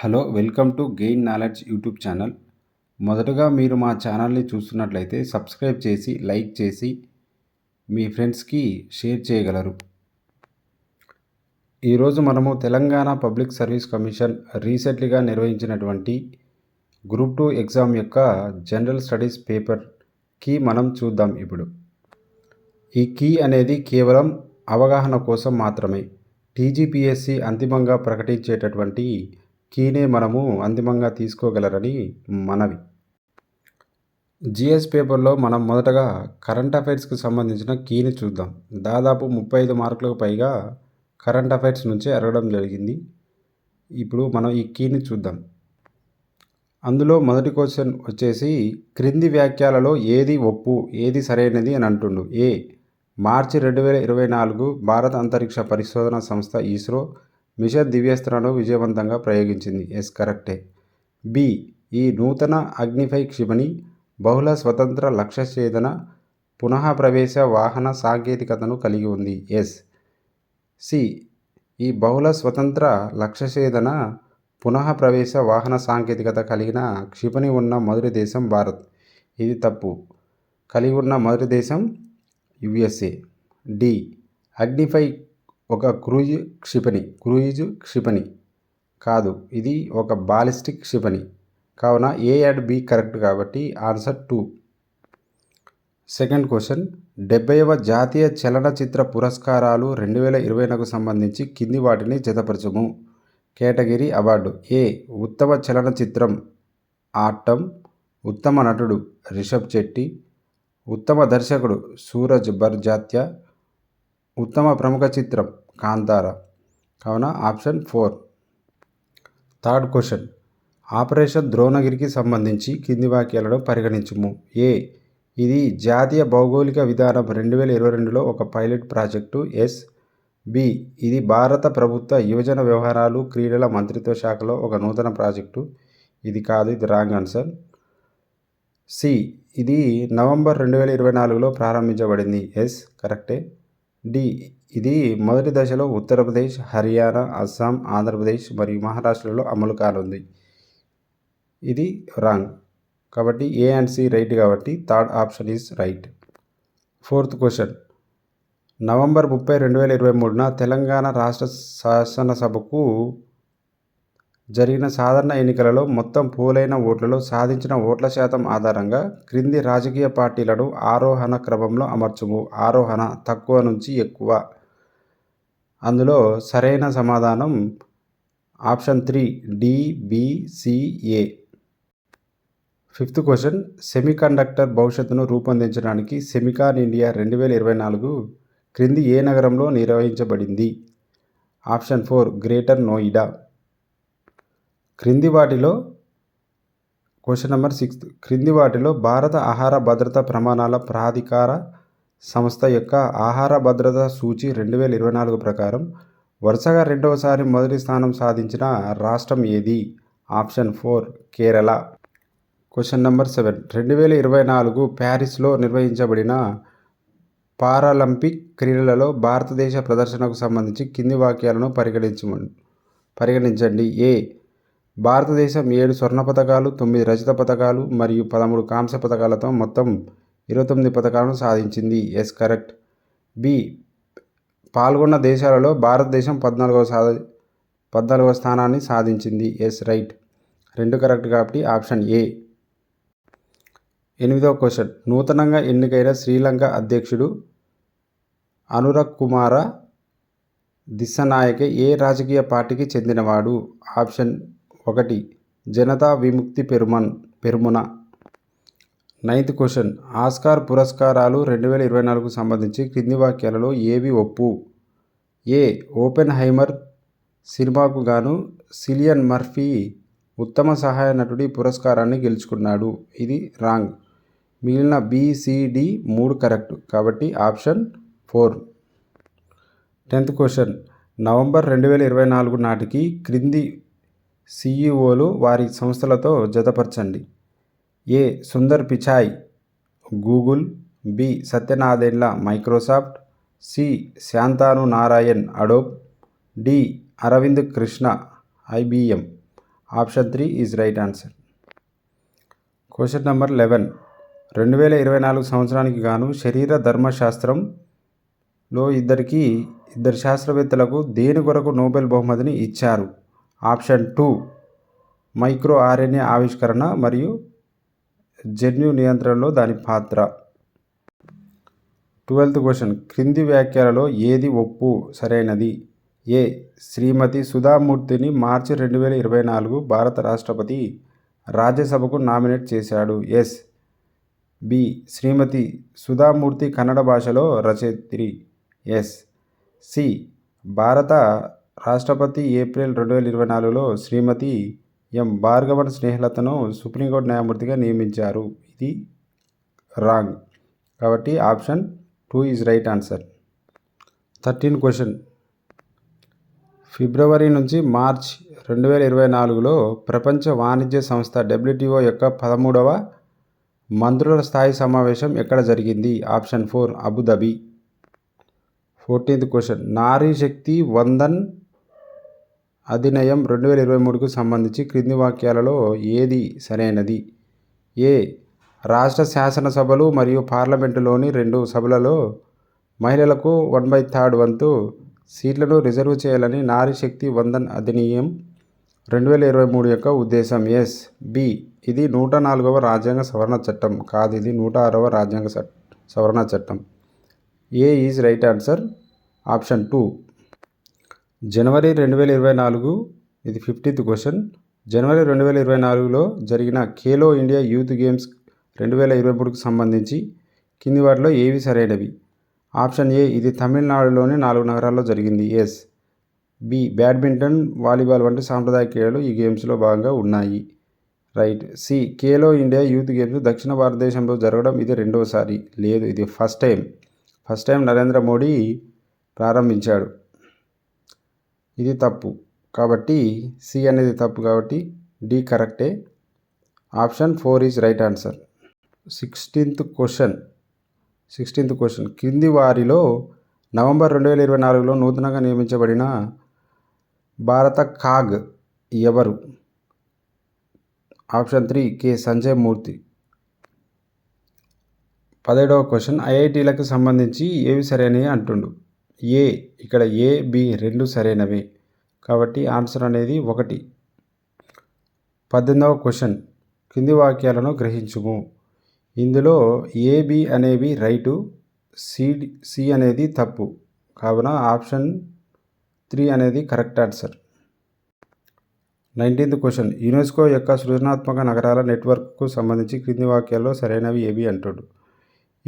Hello welcome to gain knowledge YouTube channel. మొదటగా మీరు మా ఛానల్ని చూస్తున్నట్లయితే సబ్స్క్రైబ్ చేసి లైక్ చేసి మీ ఫ్రెండ్స్కి షేర్ చేయగలరు. ఈరోజు మనము తెలంగాణ పబ్లిక్ సర్వీస్ కమిషన్ రీసెంట్లీగా నిర్వహించినటువంటి గ్రూప్ టూ ఎగ్జామ్ యొక్క జనరల్ స్టడీస్ పేపర్కి మనం చూద్దాం ఇప్పుడు. ఈ కీ అనేది కేవలం అవగాహన కోసం మాత్రమే. టీజీపీఎస్సి అంతిమంగా ప్రకటించేటటువంటి కీనే మనము అంతిమంగా తీసుకోగలరని మనవి. జిఎస్ పేపర్లో మనం మొదటగా కరెంట్ అఫైర్స్కి సంబంధించిన కీని చూద్దాం. దాదాపు ముప్పై ఐదు మార్కులకు పైగా కరెంట్ అఫైర్స్ నుంచి అడగడం జరిగింది. ఇప్పుడు మనం ఈ కీని చూద్దాం. అందులో మొదటి క్వశ్చన్ వచ్చేసి క్రింది వ్యాఖ్యలలో ఏది ఒప్పు ఏది సరైనది అని అంటుండు. ఏ. మార్చి రెండు వేల ఇరవై నాలుగు భారత అంతరిక్ష పరిశోధన సంస్థ ఇస్రో మిషన్ దివ్యాస్త్రాలు విజయవంతంగా ప్రయోగించింది. ఎస్ కరెక్టే. బి ఈ నూతన అగ్నిఫై క్షిపణి బహుళ స్వతంత్ర లక్ష్య ఛేదన పునః ప్రవేశ వాహన సాంకేతికతను కలిగి ఉంది. ఎస్. సి ఈ బహుళ స్వతంత్ర లక్ష్య ఛేదన పునః ప్రవేశ వాహన సాంకేతికత కలిగిన క్షిపణి ఉన్న మొదటి దేశం భారత్. ఇది తప్పు. కలిగి ఉన్న మొదటి దేశం యుఎస్ఏ డి అగ్నిఫై ఒక క్రూజ్ క్షిపణి క్రూయిజ్ క్షిపణి కాదు. ఇది ఒక బాలిస్టిక్ క్షిపణి. కావున ఏ అండ్ బి కరెక్ట్ కాబట్టి ఆన్సర్ టూ సెకండ్ క్వశ్చన్ డెబ్బైవ జాతీయ చలనచిత్ర పురస్కారాలు రెండు వేల ఇరవై నాకు సంబంధించి కింది వాటిని జతపరచము. Category award. ఏ ఉత్తమ చలనచిత్రం ఆట్టం ఉత్తమ నటుడు రిషబ్ చెట్టి ఉత్తమ దర్శకుడు సూరజ్ బర్జాత్య ఉత్తమ ప్రముఖ చిత్రం కాంతార. కావున option four. Third question. Operation ద్రోణగిరికి సంబంధించి కింది వాక్యాలను పరిగణించుము. ఏ. ఇది జాతీయ భౌగోళిక విధానం రెండు వేల ఇరవై రెండులో ఒక పైలట్ ప్రాజెక్టు. ఎస్. బి. ఇది భారత ప్రభుత్వ యువజన వ్యవహారాలు క్రీడల మంత్రిత్వ శాఖలో ఒక నూతన ప్రాజెక్టు. ఇది కాదు ఇది రాంగ్ ఆన్సర్. సి. ఇది నవంబర్ రెండు వేల ఇరవై నాలుగులో ప్రారంభించబడింది. ఎస్. కరెక్టే. డి. ఇది మొదటి దశలో ఉత్తరప్రదేశ్ హర్యానా అస్సాం ఆంధ్రప్రదేశ్ మరియు మహారాష్ట్రలో అమలు కానుంది. ఇది రాంగ్. కాబట్టి ఏ అండ్ సి రైట్ కాబట్టి third option is right. Fourth question. November ముప్పై రెండు వేల ఇరవై మూడున తెలంగాణ రాష్ట్ర శాసనసభకు జరిగిన సాధారణ ఎన్నికలలో మొత్తం పోలైన ఓట్లలో సాధించిన ఓట్ల శాతం ఆధారంగా క్రింది రాజకీయ పార్టీలను ఆరోహణ క్రమంలో అమర్చుము. ఆరోహణ తక్కువ నుంచి ఎక్కువ. అందులో సరైన సమాధానం option three DBCA fifth question. Semiconductor భవిష్యత్తును రూపొందించడానికి సెమికాన్ ఇండియా రెండు వేల ఇరవై నాలుగు క్రింది ఏ నగరంలో నిర్వహించబడింది? Option four greater Noida. క్రింది వాటిలో క్వశ్చన్ నెంబర్ సిక్స్త్ క్రింది వాటిలో భారత ఆహార భద్రత ప్రమాణాల ప్రాధికార సంస్థ యొక్క ఆహార భద్రత సూచి రెండు వేల ఇరవై నాలుగు ప్రకారం వరుసగా రెండవసారి మొదటి స్థానం సాధించిన రాష్ట్రం ఏది? Option four Kerala. Question number seven రెండు వేల ఇరవై నాలుగు ప్యారిస్లో నిర్వహించబడిన పారాలింపిక్ క్రీడలలో భారతదేశ ప్రదర్శనకు సంబంధించి కింది వాక్యాలను పరిగణించ పరిగణించండి. ఏ భారతదేశం ఏడు స్వర్ణ పథకాలు తొమ్మిది రజత పథకాలు మరియు పదమూడు కాంస్య పథకాలతో మొత్తం ఇరవై తొమ్మిది పథకాలను సాధించింది. Yes correct. బి పాల్గొన్న దేశాలలో భారతదేశం పద్నాలుగవ సా పద్నాలుగవ స్థానాన్ని సాధించింది. Yes right. రెండు కరెక్ట్ కాబట్టి ఆప్షన్ ఏ. ఎనిమిదవ క్వశ్చన్. నూతనంగా ఎన్నికైన శ్రీలంక అధ్యక్షుడు అనురగ్ కుమార దిశనాయకే ఏ రాజకీయ పార్టీకి చెందినవాడు? ఆప్షన్ ఒకటి Janatha Vimukthi Peramuna Peramuna. Ninth question. Oscar పురస్కారాలు రెండు వేల ఇరవై నాలుగుకు సంబంధించి క్రింది వాక్యాలలో ఏవి ఒప్పు? ఏ. ఓపెన్ హైమర్ సినిమాకు గాను సిలియన్ మర్ఫీ ఉత్తమ సహాయ నటుడి పురస్కారాన్ని గెలుచుకున్నాడు. ఇది రాంగ్. మిగిలిన బిసిడి మూడు కరెక్ట్. కాబట్టి option four. Tenth question. November రెండు వేల ఇరవై నాలుగు నాటికి క్రింది సీఈఓలు వారి సంస్థలతో జతపరచండి. A. Sundar Pichai Google B. Satya Nadella Microsoft C. Shantanu Narayen Adobe D. Arvind Krishna IBM. Option three is right answer. Question number eleven. రెండు వేల ఇరవై నాలుగు సంవత్సరానికి గాను శరీర ధర్మశాస్త్రంలో ఇద్దరికి ఇద్దరు శాస్త్రవేత్తలకు దేని కొరకు నోబెల్ బహుమతిని ఇచ్చారు? ఆప్షన్ టూ మైక్రో ఆర్ఎన్ఏ ఆవిష్కరణ మరియు జన్యు నియంత్రణలో దాని పాత్ర. ట్వెల్త్ క్వశ్చన్ క్రింది వ్యాఖ్యలలో ఏది ఒప్పు సరైనది? ఏ శ్రీమతి సుధామూర్తిని మార్చి రెండు వేల ఇరవై నాలుగు భారత రాష్ట్రపతి రాజ్యసభకు నామినేట్ చేశాడు. ఎస్. బి శ్రీమతి సుధామూర్తి కన్నడ భాషలో రచయిత్రి. ఎస్. సి భారత రాష్ట్రపతి ఏప్రిల్ రెండు వేల ఇరవై నాలుగులో శ్రీమతి ఎం. భార్గవన్ స్నేహలతను సుప్రీంకోర్టు న్యాయమూర్తిగా నియమించారు. ఇది రాంగ్. కాబట్టి option two is right answer. Thirteen question. ఫిబ్రవరి నుంచి మార్చ్ రెండు వేల ఇరవై నాలుగులో ప్రపంచ వాణిజ్య సంస్థ డబ్ల్యూటీఓ యొక్క పదమూడవ మంత్రుల స్థాయి సమావేశం ఎక్కడ జరిగింది? Option four Abu Dhabi. Fourteenth question. Nari Shakti Vandan Adhiniyam రెండు వేల ఇరవై మూడుకు సంబంధించి క్రింది వాక్యాలలో ఏది సరైనది? ఏ. రాష్ట్ర శాసనసభలు మరియు పార్లమెంటులోని రెండు సభలలో మహిళలకు వన్ బై థర్డ్ వంతు సీట్లను రిజర్వ్ చేయాలని నారీ శక్తి వందన్ అధినియం రెండు వేల ఇరవై మూడు యొక్క ఉద్దేశం ఎస్. బి. ఇది నూట నాలుగవ రాజ్యాంగ సవరణ చట్టం కాదు ఇది నూట ఆరవ రాజ్యాంగ సవరణ చట్టం. A is right answer? Option two. జనవరి రెండు వేల ఇరవై నాలుగు ఇది ఫిఫ్టీన్త్ క్వశ్చన్. జనవరి రెండు వేల ఇరవై నాలుగులో జరిగిన ఖేలో ఇండియా యూత్ గేమ్స్ రెండు వేల ఇరవై మూడుకు సంబంధించి కింది వాటిలో ఏవి సరైనవి? ఆప్షన్ ఏ ఇది తమిళనాడులోని నాలుగు నగరాల్లో జరిగింది. ఎస్. బి బ్యాడ్మింటన్ వాలీబాల్ వంటి సాంప్రదాయ క్రీడలు ఈ గేమ్స్లో భాగంగా ఉన్నాయి. Right. C Khelo India youth games దక్షిణ భారతదేశంలో జరగడం ఇది రెండోసారి. లేదు ఇది first time. First time Narendra Modi ప్రారంభించాడు. ఇది తప్పు. కాబట్టి సి అనేది తప్పు కాబట్టి డి కరెక్టే. Option four is right answer. Sixteenth question. Sixteenth question. క్రింది వారిలో నవంబర్ రెండు వేల ఇరవై నాలుగులో నూతనంగా నియమించబడిన భారత కాగ్ ఎవరు? Option three K Sanjay Murthy. పదిహేడవ క్వశ్చన్. ఐఐటీలకు సంబంధించి ఏవి సరైనవి అంటుండు? ఏ ఇక్కడ ఏ బి రెండు సరైనవే. కాబట్టి ఆన్సర్ అనేది ఒకటి. పద్దెనిమిదవ క్వశ్చన్. కింది వాక్యాలను గ్రహించుము. ఇందులో ఏబి అనేవి రైటు సి సి అనేది తప్పు. కావున ఆప్షన్ త్రీ అనేది correct answer. Nineteenth question. UNESCO యొక్క సృజనాత్మక నగరాల నెట్వర్క్కు సంబంధించి క్రింది వాక్యాల్లో సరైనవి ఏవి అంటాడు.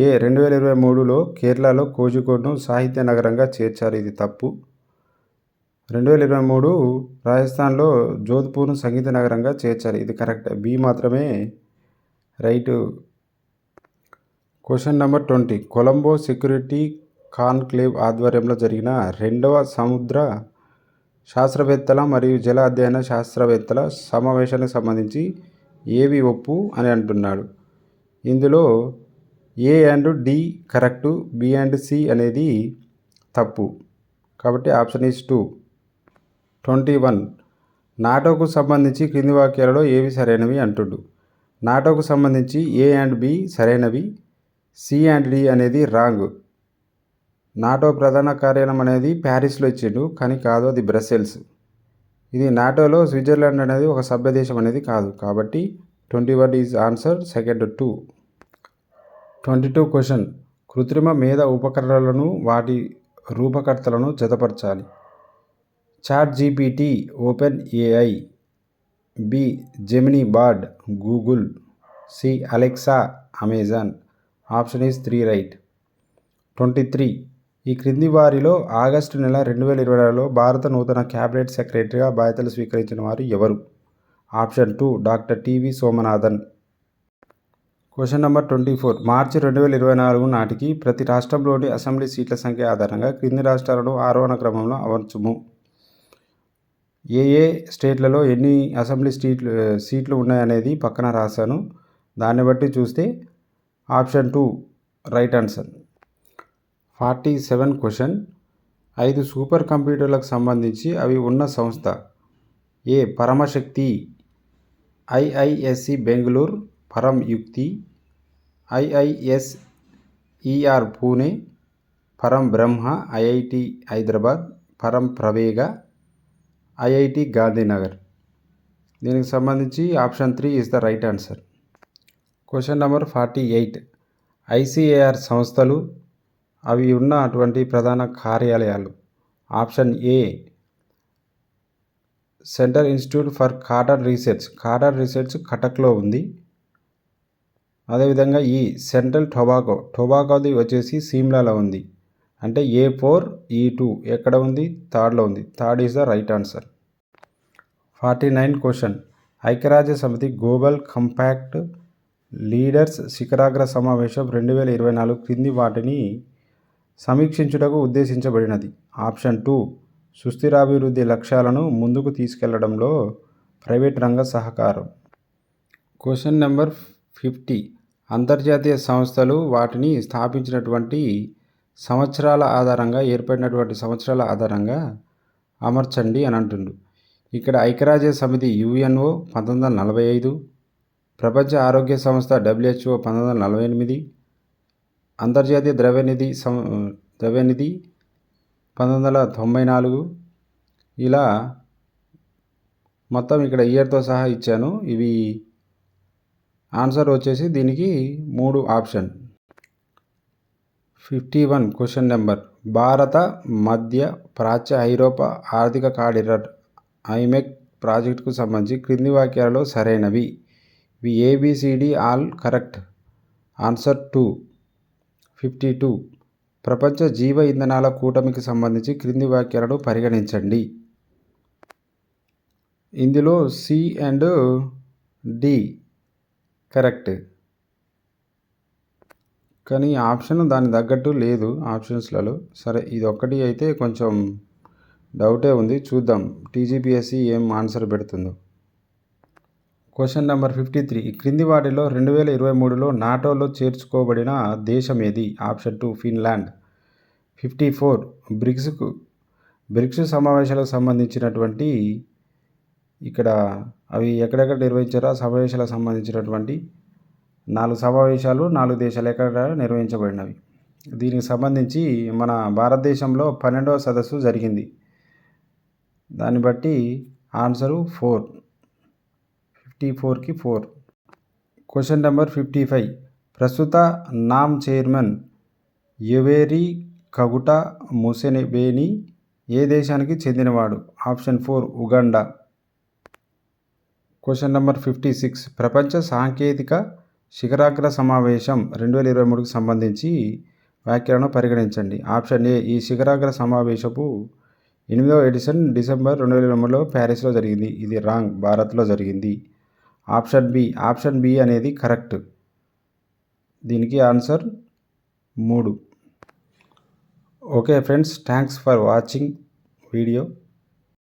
ఏ రెండు వేల ఇరవై మూడులో కేరళలో కోజికోడ్ను సాహిత్య నగరంగా చేర్చారు. ఇది తప్పు. రెండు వేల ఇరవై మూడు రాజస్థాన్లో జోధ్పూర్ను సంగీత నగరంగా చేర్చారు. ఇది కరెక్ట్. బి మాత్రమే right. Question number twenty. Colombo security conclave ఆధ్వర్యంలో జరిగిన రెండవ సముద్ర శాస్త్రవేత్తల మరియు జల అధ్యయన శాస్త్రవేత్తల సమావేశానికి సంబంధించి ఏవి ఒప్పు అని అంటున్నాడు. ఇందులో A and D correct B and C అనేది తప్పు. కాబట్టి option is two twenty one నాటోకు సంబంధించి క్రింది వాక్యాలలో ఏవి సరైనవి అంటుడు. నాటోకు సంబంధించి ఏ అండ్ బి సరైనవి సి అండ్ డి అనేది రాంగ్ నాటో ప్రధాన కార్యాలయం అనేది ప్యారిస్లో ఇచ్చిండు కానీ కాదు అది బ్రసెల్స్ ఇది నాటోలో స్విట్జర్లాండ్ అనేది ఒక సభ్య దేశం అనేది కాదు. కాబట్టి twenty one is answer second two twenty two question. కృత్రిమ మేధ ఉపకరణలను వాటి రూపకర్తలను జతపరచాలి. Chat GPT open AI B Gemini Bard Google C Alexa Amazon. Option is three right. Twenty three. ఈ క్రింది వారిలో ఆగస్టు నెల రెండు వేల ఇరవై నాలుగులో భారత నూతన క్యాబినెట్ సెక్రటరీగా బాధ్యతలు స్వీకరించిన వారు ఎవరు? Option two doctor TV Somanathan. Question number twenty four మార్చి రెండు వేల ఇరవై నాలుగు నాటికి ప్రతి రాష్ట్రంలోని అసెంబ్లీ సీట్ల సంఖ్య ఆధారంగా క్రింది రాష్ట్రాలను ఆరోహణ క్రమంలో అమర్చుము ఏ ఏ స్టేట్లలో ఎన్ని అసెంబ్లీ సీట్లు సీట్లు ఉన్నాయనేది పక్కన రాశాను. దాన్ని బట్టి చూస్తే option two right answer. Forty seven question. ఐదు సూపర్ కంప్యూటర్లకు సంబంధించి అవి ఉన్న సంస్థ ఏ పరమశక్తి ఐఐఎస్సి బెంగళూరు పరం యుక్తి ఐఐఎస్ ఈఆర్ పూణే పరం బ్రహ్మ ఐఐటి హైదరాబాద్ పరం ప్రవేగ ఐఐటి గాంధీనగర్. దీనికి సంబంధించి option three is the right answer. Question number forty eight. ICAR సంస్థలు అవి ఉన్న అటువంటి ప్రధాన కార్యాలయాలు. Option A centre institute for cotton research. Cotton research కటక్లో ఉంది. అదేవిధంగా ఈ సెంట్రల్ టొబాకో టొబాకోది వచ్చేసి సిమ్లాలో ఉంది. అంటే ఏ ఫోర్ ఈ టూ ఎక్కడ ఉంది? థర్డ్లో ఉంది. Third is the right answer. Forty nine question. ఐక్యరాజ్య సమితి గ్లోబల్ కంపాక్ట్ లీడర్స్ శిఖరాగ్ర సమావేశం రెండు వేల ఇరవై నాలుగు క్రింది వాటిని సమీక్షించుటకు ఉద్దేశించబడినది. ఆప్షన్ టూ సుస్థిరాభివృద్ధి లక్ష్యాలను ముందుకు తీసుకెళ్ళడంలో ప్రైవేట్ రంగ సహకారం. Question number fifty. అంతర్జాతీయ సంస్థలు వాటిని స్థాపించినటువంటి సంవత్సరాల ఆధారంగా ఏర్పడినటువంటి సంవత్సరాల ఆధారంగా అమర్చండి అని అంటుండు ఇక్కడ ఐక్యరాజ్య సమితి యుఎన్ఓ పంతొమ్మిది వందల నలభై ఐదు ప్రపంచ ఆరోగ్య సంస్థ డబ్ల్యూహెచ్ఓ పంతొమ్మిది వందల నలభై ఎనిమిది అంతర్జాతీయ ద్రవ్యనిధి సం ద్రవ్యనిధి పంతొమ్మిది వందల తొంభై నాలుగు. ఇలా మొత్తం ఇక్కడ ఇయర్తో సహా ఇచ్చాను. ఇవి ఆన్సర్ వచ్చేసి దీనికి మూడు option. Fifty one question number. భారత మధ్య ప్రాచ్య ఐరోపా ఆర్థిక కారిడార్ ఐమెక్ ప్రాజెక్టుకు సంబంధించి క్రింది వాక్యాలలో సరైనవి. ఇవి ABCD all correct. Answer two. Fifty two. ప్రపంచ జీవ ఇంధనాల కూటమికి సంబంధించి క్రింది వాక్యాలను పరిగణించండి. ఇందులో సి అండ్ డి కరెక్ట్. కానీ ఆప్షన్ దాని తగ్గట్టు లేదు ఆప్షన్స్లలో. సరే ఇది ఒక్కటి అయితే కొంచెం డౌటే ఉంది. చూద్దాం. టీజీపీఎస్సీ ఏం answer పెడుతుందో. Question number fifty three. క్రింది వాటిలో రెండు వేల ఇరవై మూడులో నాటోలో చేర్చుకోబడిన దేశం ఏది? Option two Finland. Fifty four. బ్రిక్స్కు BRICS సమావేశాలకు సంబంధించినటువంటి ఇక్కడ అవి ఎక్కడెక్కడ నిర్వహించారో ఆ సమావేశాలకు సంబంధించినటువంటి నాలుగు సమావేశాలు నాలుగు దేశాలు ఎక్కడ నిర్వహించబడినవి. దీనికి సంబంధించి మన భారతదేశంలో పన్నెండవ సదస్సు జరిగింది. దాన్ని బట్టి ఆన్సరు ఫోర్. ఫిఫ్టీ ఫోర్కి four. Question number fifty five. ప్రస్తుత NAM chairman Yoweri Kaguta Museveni ఏ దేశానికి చెందినవాడు? Option four Uganda. Question number fifty six. ప్రపంచ సాంకేతిక శిఖరాగ్ర సమావేశం రెండు వేల ఇరవై మూడుకు సంబంధించి వ్యాఖ్యలను పరిగణించండి. ఆప్షన్ ఏ ఈ శిఖరాగ్ర సమావేశపు ఎనిమిదవ ఎడిషన్ డిసెంబర్ రెండు వేల ఇరవై మూడులో ప్యారిస్లో జరిగింది. ఇది రాంగ్ భారత్లో జరిగింది. ఆప్షన్ బి ఆప్షన్ బి అనేది కరెక్ట్. దీనికి ఆన్సర్ మూడు. Okay friends thanks for watching video.